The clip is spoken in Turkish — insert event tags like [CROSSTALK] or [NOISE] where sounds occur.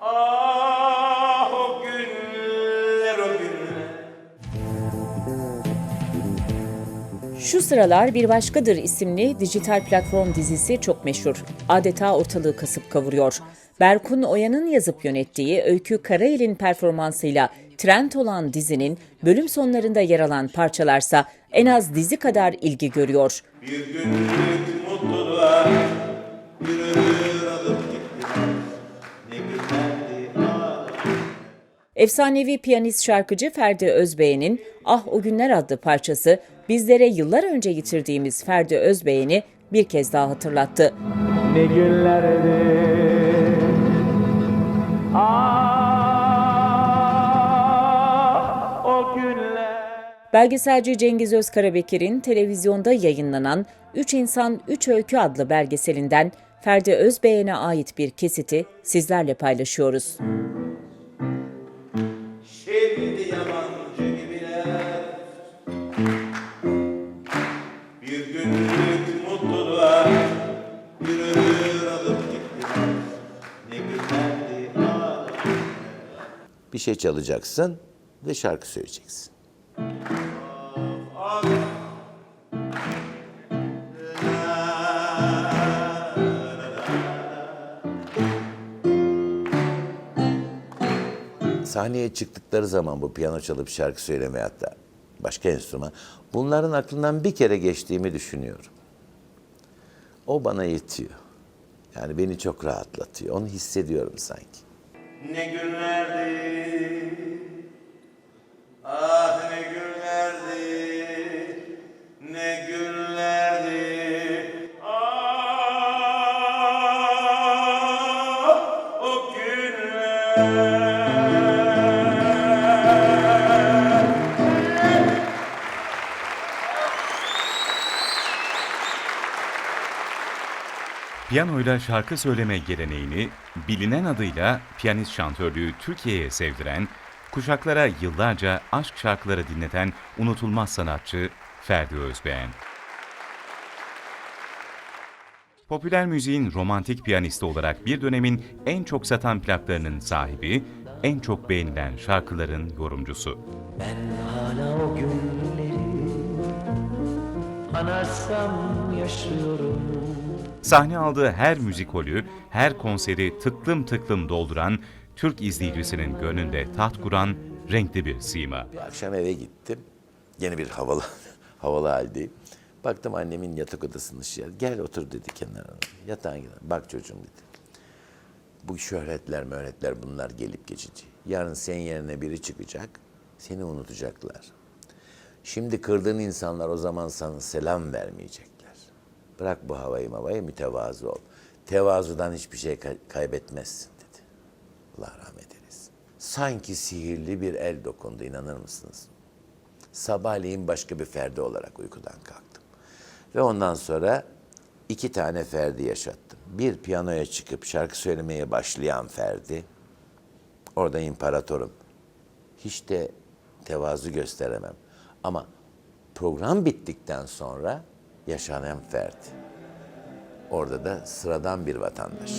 Ah o günler o günler Şu sıralar Bir Başkadır isimli dijital platform dizisi çok meşhur. Adeta ortalığı kasıp kavuruyor. Berkun Oya'nın yazıp yönettiği Öykü Karayel'in performansıyla trend olan dizinin bölüm sonlarında yer alan parçalarsa en az dizi kadar ilgi görüyor. Bir günlük Efsanevi piyanist şarkıcı Ferdi Özbeğen'in Ah O Günler adlı parçası bizlere yıllar önce yitirdiğimiz Ferdi Özbeğen'i bir kez daha hatırlattı. Ne günlerdi Ah o günler Belgeselci Cengiz Özkarabekir'in televizyonda yayınlanan Üç İnsan Üç Öykü adlı belgeselinden Ferdi Özbeğen'e ait bir kesiti sizlerle paylaşıyoruz. Bir şey çalacaksın ve şarkı söyleyeceksin. Sahneye çıktıkları zaman bu piyano çalıp şarkı söylemeye hatta başka enstrüman bunların aklından bir kere geçtiğimi düşünüyorum. O bana yetiyor. Yani beni çok rahatlatıyor. Onu hissediyorum sanki. Ne günlerdi Piyanoyla şarkı söyleme geleneğini bilinen adıyla piyanist şantörlüğü Türkiye'ye sevdiren, kuşaklara yıllarca aşk şarkıları dinleten unutulmaz sanatçı Ferdi Özbeğen. Popüler müziğin romantik piyanisti olarak bir dönemin en çok satan plaklarının sahibi, en çok beğenilen şarkıların yorumcusu. Ben hala o günleri anarsam yaşıyorum. Sahne aldığı her müzikolü, her konseri tıklım tıklım dolduran, Türk izleyicisinin gönlünde taht kuran renkli bir sima. Bir akşam eve gittim. Yine bir havalı [LAUGHS] havalı haldeyim. Baktım annemin yatak odasının ışığı. Gel otur dedi kenara. Yatağın kenarına. Bak çocuğum dedi. Bu şöhretler möhretler bunlar gelip geçici. Yarın senin yerine biri çıkacak. Seni unutacaklar. Şimdi kırdığın insanlar o zaman sana selam vermeyecekler. Bırak bu havayı mavayı mütevazı ol. Tevazudan hiçbir şey kay- kaybetmezsin dedi. Allah rahmet eylesin. Sanki sihirli bir el dokundu inanır mısınız? Sabahleyin başka bir Ferdi olarak uykudan kalktım. Ve ondan sonra iki tane Ferdi yaşattım. Bir piyanoya çıkıp şarkı söylemeye başlayan Ferdi. Orada imparatorum. Hiç de tevazu gösteremem. Ama program bittikten sonra yaşanan Ferdi. Orada da sıradan bir vatandaş.